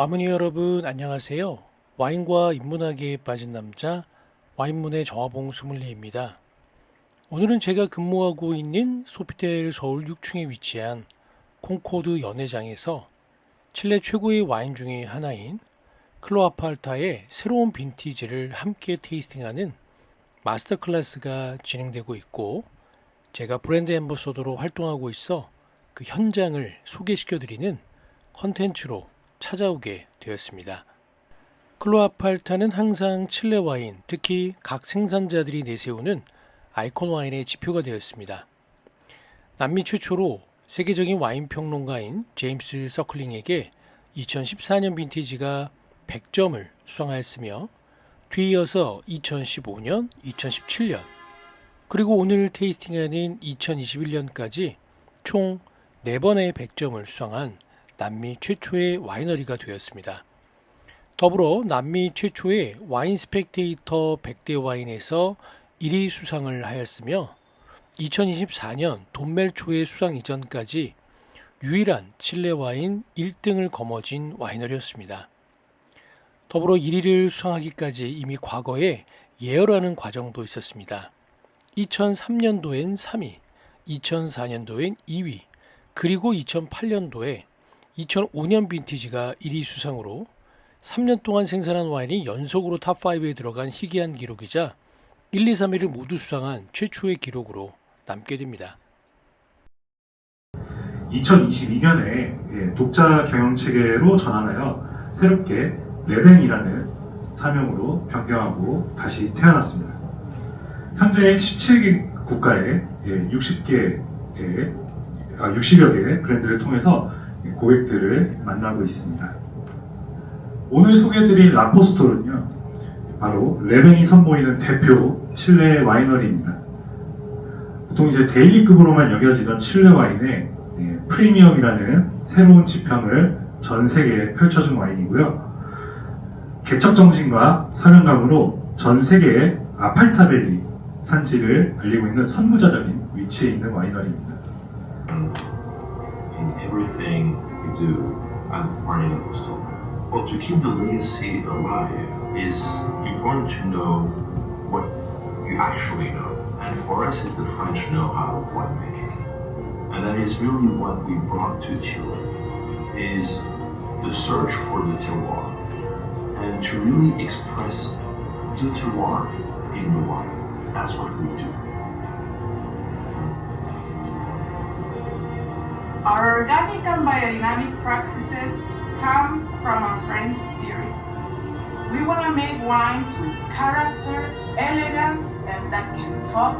와무니 여러분 안녕하세요. 와인과 인문학에 빠진 남자 와인문의 정화봉 소믈리에입니다. 오늘은 제가 근무하고 있는 소피텔 서울 6층에 위치한 콩코드 연회장에서 칠레 최고의 와인 중의 하나인 클로아팔타의 새로운 빈티지를 함께 테이스팅하는 마스터 클래스가 진행되고 있고 제가 브랜드 앰버서더로 활동하고 있어 그 현장을 소개시켜드리는 컨텐츠로 찾아오게 되었습니다. 클로아팔타는 항상 칠레 와인, 특히 각 생산자들이 내세우는 아이콘 와인의 지표가 되었습니다. 남미 최초로 세계적인 와인 평론가인 제임스 서클링에게 2014년 빈티지가 100점을 수상하였으며 뒤이어서 2015년, 2017년, 그리고 오늘 테이스팅하는 2021년까지 총 4번의 100점을 수상한 남미 최초의 와이너리가 되었습니다. 더불어 남미 최초의 와인 스펙테이터 100대 와인에서 1위 수상을 하였으며 2024년 돈멜초의 수상 이전까지 유일한 칠레 와인 1등을 거머쥔 와이너리였습니다. 더불어 1위를 수상하기까지 이미 과거에 예열하는 과정도 있었습니다. 2003년도엔 3위, 2004년도엔 2위, 그리고 2008년도에 2005년 빈티지가 1위 수상으로 3년 동안 생산한 와인이 연속으로 탑5에 들어간 희귀한 기록이자 1, 2, 3위를 모두 수상한 최초의 기록으로 남게 됩니다. 2022년에 독자 경영 체계로 전환하여 새롭게 레벤이라는 사명으로 변경하고 다시 태어났습니다. 현재 17개 국가의 60개, 아, 60여 개의 브랜드를 통해서 고객들을 만나고 있습니다. 오늘 소개해드릴 라포스토는요, 바로 레벤이 선보이는 대표 칠레 와이너리입니다. 보통 이제 데일리급으로만 여겨지던 칠레 와인의 예, 프리미엄이라는 새로운 지평을 전 세계에 펼쳐준 와인이고요. 개척 정신과 사명감으로 전 세계의 아팔타밸리 산지를 알리고 있는 선구자적인 위치에 있는 와이너리입니다. In everything we do at Barney Coastal. Well, to keep the legacy alive is important to know what you actually know. And for us, it's the French know-how of winemaking. And that is really what we brought to Chile, is the search for the terroir. And to really express the terroir in the wine. That's what we do. Our organic and biodynamic practices come from a French spirit. We want to make wines with character, elegance, and that can talk.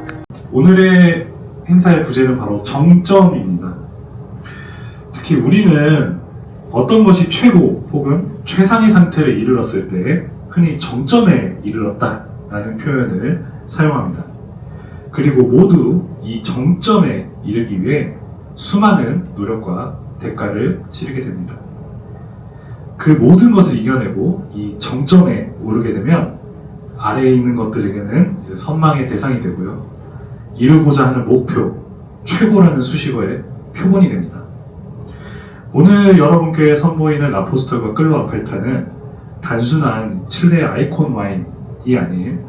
오늘의 행사의 부제는 바로 정점입니다. 특히 우리는 어떤 것이 최고 혹은 최상의 상태를 이르렀을 때 흔히 정점에 이르렀다라는 표현을 사용합니다. 그리고 모두 이 정점에 이르기 위해 수많은 노력과 대가를 치르게 됩니다. 그 모든 것을 이겨내고 이 정점에 오르게 되면 아래에 있는 것들에게는 선망의 대상이 되고요. 이루고자 하는 목표, 최고라는 수식어의 표본이 됩니다. 오늘 여러분께 선보이는 라포스터가 끌로아펠타는 단순한 칠레 아이콘 와인이 아닌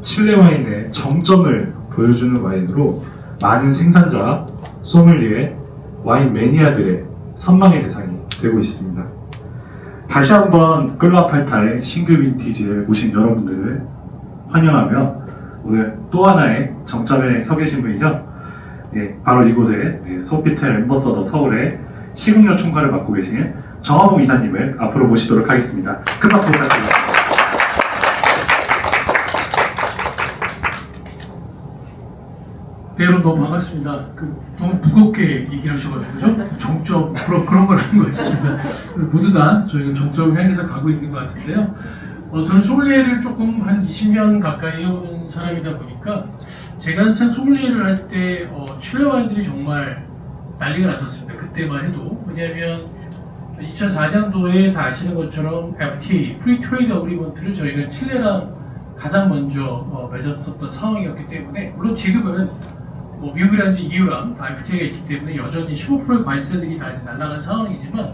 칠레 와인의 정점을 보여주는 와인으로 많은 생산자, 소믈리에, 와인 매니아들의 선망의 대상이 되고 있습니다. 다시 한번 끌로아펠타의 싱글 빈티지에 오신 여러분들을 환영하며 오늘 또 하나의 정점에 서 계신 분이죠. 예, 바로 이곳에 예, 소피텔 엠버서더 서울의 식음료 총괄을 맡고 계신 정화봉 이사님을 앞으로 모시도록 하겠습니다. 큰 박수 부탁드립니다. 네, 여러분 너무 반갑습니다. 그 너무 무겁게 얘기를 하셔가지고 그죠? 정점 그런 그런 걸 하는 것 같습니다. 모두 다 저희가 정점을 향해서 가고 있는 것 같은데요. 어, 저는 소믈리에를 조금 한 20년 가까이 해오는 사람이다 보니까 제가 한참 소믈리에를 할때 어, 칠레 와인들이 정말 난리가 났었습니다. 그때만 해도 왜냐하면 2004년도에 다 아시는 것처럼 FTA 프리 트레이드 어그리먼트를 저희가 칠레랑 가장 먼저 어, 맺었었던 상황이었기 때문에 물론 지금은 뭐 미국이라든지 EU랑 다 FTA가 있기 때문에 여전히 15%의 관세들이 다시 날아간 상황이지만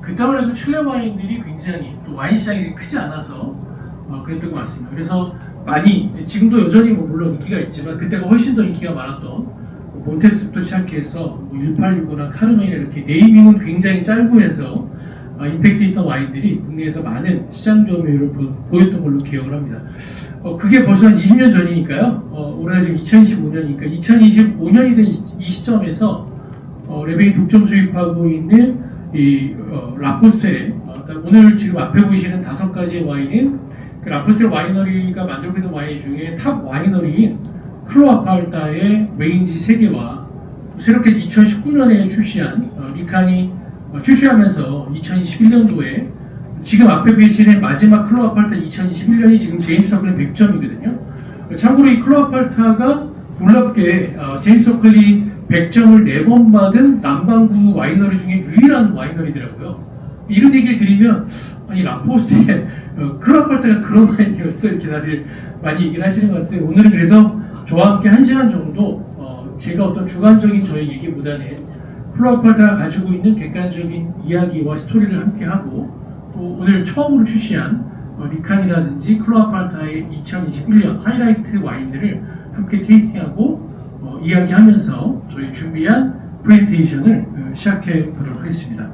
그 그때만 해도 칠레 와인들이 굉장히 또 와인 시장이 크지 않아서 어, 그랬던 것 같습니다. 그래서 많이 이제 지금도 여전히 뭐 물론 인기가 있지만 그때가 훨씬 더 인기가 많았던 뭐 몬테스부터 시작해서 뭐 1865나 카르메이나 이렇게 네이밍은 굉장히 짧으면서 어, 임팩트 있던 와인들이 국내에서 많은 시장 점유율을 보, 보였던 걸로 기억을 합니다. 어, 그게 벌써 한 20년 전이니까요. 어, 올해가 지금 2025년이니까 2025년이 된 이 시점에서 어, 레벨이 독점 수입하고 있는 이 어, 라포스텔의 어, 그러니까 오늘 지금 앞에 보시는 다섯 가지의 와인은 그 라포스텔 와이너리가 있는 와인 중에 탑 와이너리인 클로아팔타의 레인지 3개와 새롭게 2019년에 출시한 어, 리칸이 어, 출시하면서 2021년도에 지금 앞에 보시는 마지막 클로아팔타 2021년이 지금 제임스 서클린 100점이거든요. 참고로 이 클로아팔타가 놀랍게 어, 제임스 서클리 100점을 4번 받은 남반구 와이너리 중에 유일한 와이너리더라고요. 이런 얘기를 드리면 아니 라포스트의 어, 클로아팔타가 그런 와인이었어 이렇게 다들 많이 얘기를 하시는 것 같아요. 오늘은 그래서 저와 함께 한 시간 정도 어, 제가 어떤 주관적인 저의 얘기보다는 클로아팔타가 가지고 있는 객관적인 이야기와 스토리를 함께 하고 또 오늘 처음으로 출시한 어, 리칸이라든지 클로아팔타의 2021년 하이라이트 와인들을 함께 테이스팅하고 어, 이야기하면서 저희 준비한 프레젠테이션을 어, 시작해 보도록 하겠습니다.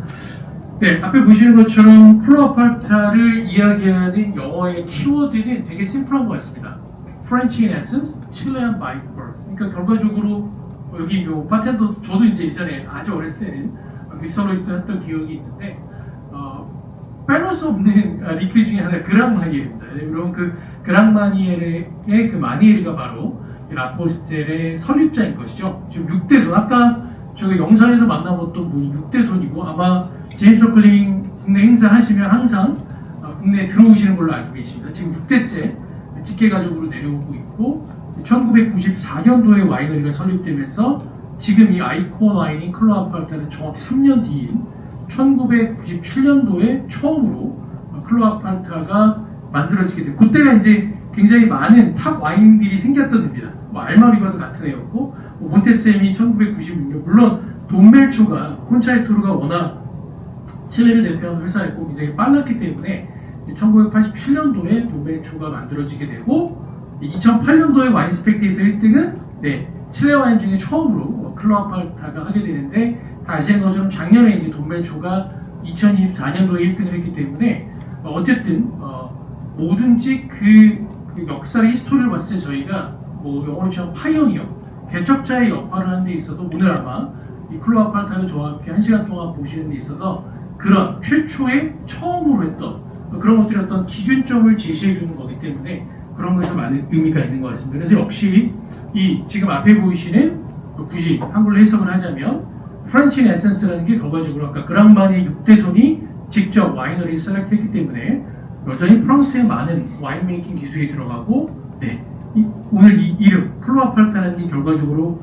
네, 앞에 보시는 것처럼 클로아팔타를 이야기하는 영어의 키워드는 되게 심플한 것 같습니다. French in essence, Chilean by birth. 그러니까 결과적으로 여기 요 바텐더 저도 이제 예전에 아주 어렸을 때는 미설로이스트 했던 기억이 있는데 어, 빼놓을 수 없는 아, 리퀴 중에 하나가 그랑마니엘입니다. 네, 여러분 그 그랑마니엘의 그 마니엘이가 바로 이 라포스텔의 설립자인 것이죠. 지금 6대손 아까 저희 영상에서 만나봤던 뭐 6대손이고 아마 제임스 클링 국내 행사 하시면 항상 어, 국내에 들어오시는 걸로 알고 계십니다. 지금 6대째 직계 가족으로 내려오고 있고 1994년도에 와이너리가 설립되면서 지금 이 아이콘 와인인 클로아팔타는 정확히 3년 뒤인 1997년도에 처음으로 클로아팔타가 만들어지게 됐고 그때가 이제 굉장히 많은 탑 와인들이 생겼던 해입니다. 뭐 알마리바도 같은 애였고 뭐 몬테셈이 1996년 물론 돈벨초가 콘차이토르가 워낙 칠레를 대표하는 회사였고 굉장히 빨랐기 때문에 1987년도에 돈벨초가 만들어지게 되고 2008년도에 와인 스펙테이터 1등은 네, 칠레 와인 중에 처음으로 뭐 클로아팔타가 하게 되는데 다 아시는 것처럼 작년에 이제 돈벨초가 2024년도에 1등을 했기 때문에 어, 어쨌든 어, 뭐든지 그, 그 역사의 히스토리를 봤을 때 저희가 뭐 영어로 치면 파이어니어 개척자의 역할을 하는 데 있어서 오늘 아마 이 클로아팔타를 저와 함께 한 시간 동안 보시는 데 있어서 그런 최초의 처음으로 했던 그런 것들이 어떤 기준점을 제시해 주는 거기 때문에 그런 거에서 많은 의미가 있는 것 같습니다. 그래서 역시 이 지금 앞에 보이시는 굳이 한글로 해석을 하자면 프란친 에센스라는 게 결과적으로 아까 그랑만의 6대 손이 직접 와이너리를 셀렉트했기 때문에 여전히 프랑스의 많은 와인 메이킹 기술이 들어가고 네 이- 오늘 이 이름 클로아팔타는 이 결과적으로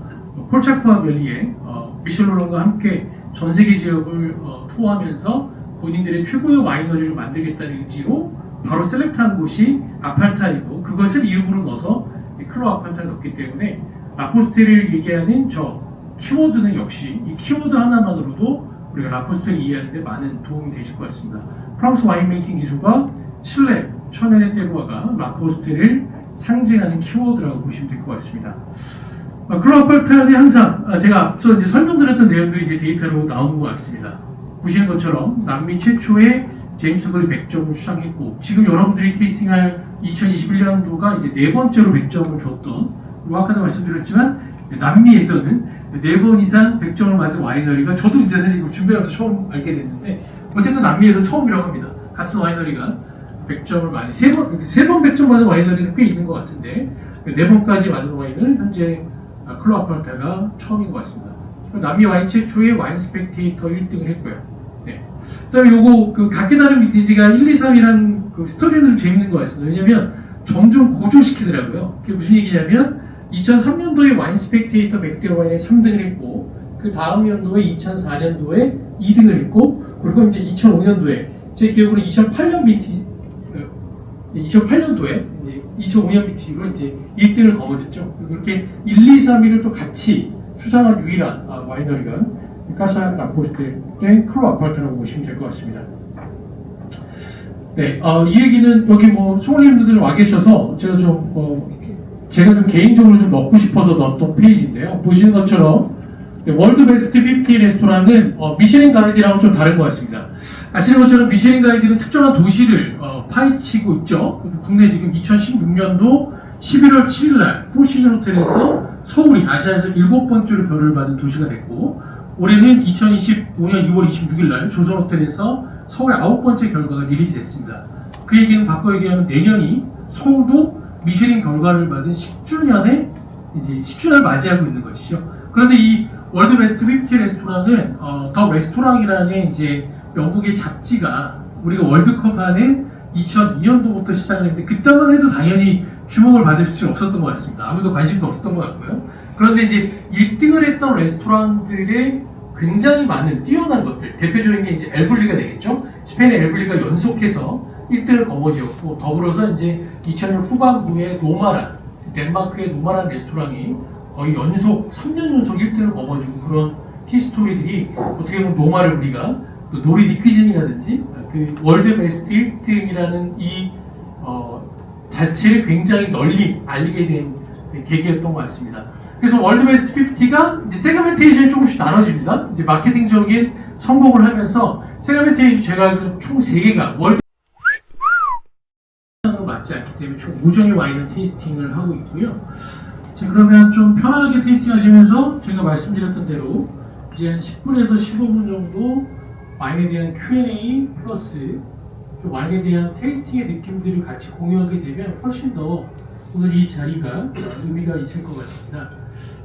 폴차크와 벨리의 어, 미셸로랑과 함께 전 세계 지역을 어, 투어하면서 본인들의 최고의 와이너리를 만들겠다는 의지로 바로 셀렉트한 곳이 아팔타이고 그것을 이름으로 넣어서 이 클로 아팔타를 넣기 때문에 라포스테를 얘기하는 저 키워드는 역시 이 키워드 하나만으로도 우리가 라포스테를 이해하는데 많은 도움이 되실 것 같습니다. 프랑스 와인 메이킹 기술과 칠레 천연의 때로와가 라포스테를 상징하는 키워드라고 보시면 될 것 같습니다. 어, 클로아팔타는 항상 아, 제가 앞서 이제 설명드렸던 내용들이 이제 데이터로 나오는 것 같습니다. 보시는 것처럼 남미 최초의 제임스 걸리 100점을 수상했고 지금 여러분들이 테이스팅할 2021년도가 이제 네 번째로 100점을 줬던 그리고 아까도 말씀드렸지만 남미에서는 네 번 이상 100점을 맞은 와이너리가 저도 이제 사실 이거 준비하면서 처음 알게 됐는데 어쨌든 남미에서 처음이라고 합니다. 같은 와이너리가 100점을 많이 세번 세번 100점 맞은 와이너리는 꽤 있는 것 같은데 네 번까지 맞은 와인은 현재 아, 클로아팔타가 처음인 것 같습니다. 남미 와인 최초의 와인 스펙테이터 1등을 했고요. 네. 그다음에 요거 그 각기 다른 비티지가 1, 2, 3이란 그 스토리는 좀 재밌는 것 같습니다. 왜냐면 점점 고조시키더라고요. 그게 무슨 얘기냐면 2003년도에 와인 스펙테이터 100대 와인에 3등을 했고 그 다음 연도에 2004년도에 2등을 했고 그리고 이제 2005년도에 제 기억으로 2008년 비티 2008년도에 이제 2005년 비티로 이제 1등을 거머쥐었죠. 그렇게 1, 2, 3위를 또 같이 수상한 유일한 아, 와이너리가 카샤 라포스텔 클럽 아파트라고 보시면 될 것 같습니다. 네, 어, 이 얘기는 여기 뭐 소울님들 와 계셔서 제가 좀 어, 제가 좀 개인적으로 좀 넣고 싶어서 넣었던 페이지인데요. 보시는 것처럼 네, 월드 베스트 50 레스토랑은 어, 미쉐린 가이드랑은 좀 다른 것 같습니다. 아시는 것처럼 미쉐린 가이드는 특정한 도시를 어, 파헤치고 있죠. 국내 지금 2016년도 11월 7일 날 포시즌 호텔에서 서울이 아시아에서 일곱 번째로 별을 받은 도시가 됐고 올해는 2025년 2월 26일 날 조선 호텔에서 서울의 아홉 번째 결과가 리리즈 됐습니다. 그 얘기는 바꿔 얘기하면 내년이 서울도 미쉐린 결과를 받은 10주년에 이제 10주년을 맞이하고 있는 것이죠. 그런데 이 월드 베스트 50 레스토랑은 어, 더 레스토랑이라는 이제 영국의 잡지가 우리가 월드컵 하는 2002년도부터 시작을 했는데 그때만 해도 당연히 주목을 받을 수 없었던 것 같습니다. 아무도 관심도 없었던 것 같고요. 그런데 이제 1등을 했던 레스토랑들의 굉장히 많은 뛰어난 것들 대표적인 게 이제 엘블리가 되겠죠. 스페인의 엘블리가 연속해서 1등을 거머쥐었고 더불어서 이제 2000년 후반부에 노마라 덴마크의 노마라 레스토랑이 거의 연속 3년 연속 1등을 거머쥐고 그런 히스토리들이 어떻게 보면 노마를 우리가 또 노리디 퀴즈니라든지 그 월드 베스트 1등이라는 이 어, 자체를 굉장히 널리 알리게 된 계기였던 것 같습니다. 그래서 월드 베스트 50가 이제 세그멘테이션이 조금씩 나눠집니다. 이제 마케팅적인 성공을 하면서 세그멘테이션 제가 알기로는 총 3개가 월드 때문에 총 5종의 와인을 테이스팅을 하고 있고요. 자, 그러면 좀 편안하게 테이스팅 하시면서 제가 말씀드렸던 대로 이제 한 10분에서 15분 정도 와인에 대한 Q&A 플러스 좀 와인에 대한 테이스팅의 느낌들을 같이 공유하게 되면 훨씬 더 오늘 이 자리가 의미가 있을 것 같습니다.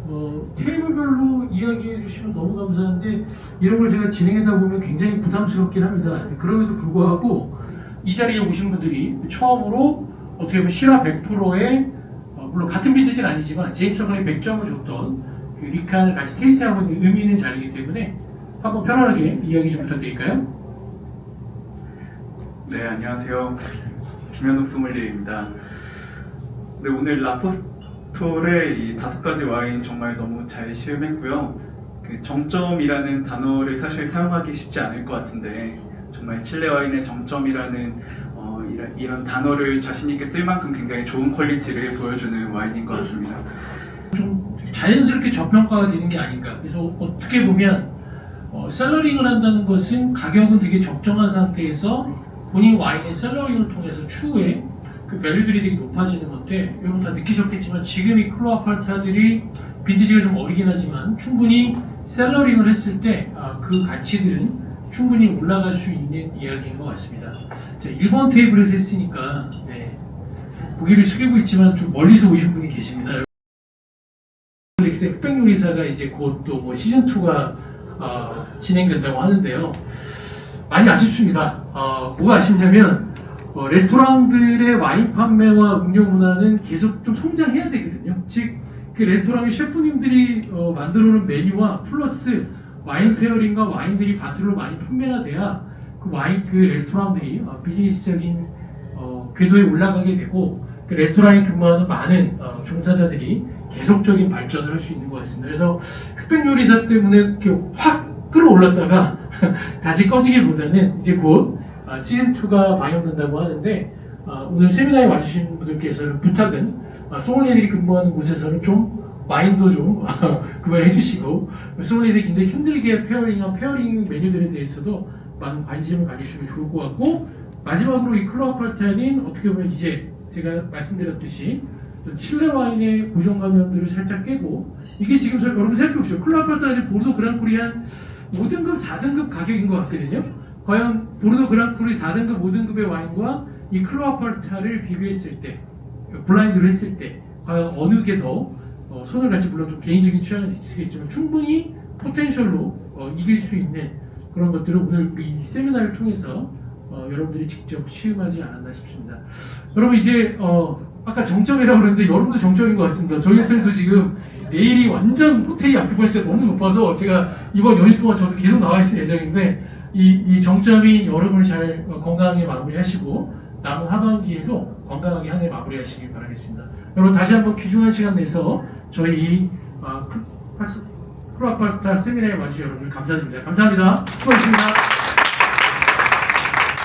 어, 테이블별로 이야기해 주시면 너무 감사한데 이런 걸 제가 진행하다 보면 굉장히 부담스럽긴 합니다. 그럼에도 불구하고 이 자리에 오신 분들이 처음으로 어떻게 보면 실화 100%의 어, 물론 같은 빈티지는 아니지만 제임스 건의 100점을 줬던 그 리칸을 같이 테이스트하고 있는 의미 있는 자리이기 때문에 한번 편안하게 이야기 좀 부탁드릴까요? 네, 안녕하세요. 김현욱 소믈리에입니다. 네, 오늘 라포스톨의 이 다섯 가지 와인 정말 너무 잘 시음했고요. 그 정점이라는 단어를 사실 사용하기 쉽지 않을 것 같은데 정말 칠레 와인의 정점이라는 어, 이런, 이런 단어를 자신 있게 쓸 만큼 굉장히 좋은 퀄리티를 보여주는 와인인 것 같습니다. 좀 자연스럽게 저평가가 되는 게 아닌가. 그래서 어떻게 보면 어, 셀러링을 한다는 것은 가격은 되게 적정한 상태에서 본인 와인의 셀러링을 통해서 추후에 그 밸류들이 되게 높아지는 건데 여러분 다 느끼셨겠지만 지금 이 클로아팔타들이 빈티지가 좀 어리긴 하지만 충분히 셀러링을 했을 때 그 가치들은 충분히 올라갈 수 있는 이야기인 것 같습니다. 자, 1번 테이블에서 했으니까 네, 고개를 숙이고 있지만 좀 멀리서 오신 분이 계십니다. 넷플릭스의 흑백 요리사가 이제 곧 또 뭐 시즌 2가 진행된다고 하는데요. 많이 아쉽습니다. 어, 뭐가 아쉽냐면 어, 레스토랑들의 와인 판매와 음료 문화는 계속 좀 성장해야 되거든요. 즉, 그 레스토랑의 셰프님들이 어, 만들어 놓은 메뉴와 플러스 와인 페어링과 와인들이 바틀로 많이 판매가 돼야 그 와인 그 레스토랑들이 어, 비즈니스적인 어, 궤도에 올라가게 되고 그 레스토랑에 근무하는 많은 어, 종사자들이 계속적인 발전을 할 수 있는 것 같습니다. 그래서 흑백 요리사 때문에 이렇게 확 끌어올랐다가 다시 꺼지기보다는 이제 곧 아, 시즌 2가 방영된다고 하는데 아, 오늘 세미나에 와주신 분들께서는 부탁은 아, 소믈리에들이 근무하는 곳에서는 좀 와인도 좀 구매를 해주시고 소믈리에들이 굉장히 힘들게 페어링한 페어링 메뉴들에 대해서도 많은 관심을 가지시면 좋을 것 같고 마지막으로 이 클로아팔타는 어떻게 보면 이제 제가 말씀드렸듯이 칠레 와인의 고정 감염들을 살짝 깨고 이게 지금 저- 여러분 생각해 보십시오. 클로아팔타가 지금 보르도 그랑크리 한 5등급, 4등급 가격인 것 같거든요. 과연 보르도 그랑크리 4등급, 5등급의 와인과 이 클로아팔타를 비교했을 때 블라인드로 했을 때 과연 어느 게 더 어, 손을 같이 물론 좀 개인적인 취향은 있으시겠지만 충분히 포텐셜로 어, 이길 수 있는 그런 것들을 오늘 우리 이 세미나를 통해서 어, 여러분들이 직접 시음하지 않았나 싶습니다. 여러분 이제 어, 아까 정점이라고 그랬는데 여러분도 정점인 것 같습니다. 저희 호텔도 지금 내일이 완전 호텔이 아큐팔시가 너무 높아서 제가 이번 연휴 동안 저도 계속 나와 있을 예정인데 이, 이 정점인 여름을 잘 어, 건강하게 마무리하시고 남은 하반기에도 건강하게 한 해 마무리하시길 바라겠습니다. 여러분 다시 한번 귀중한 시간 내서 저희 이 아, 크로아파타 세미나에 와주신 여러분 감사드립니다. 감사합니다. 수고하셨습니다.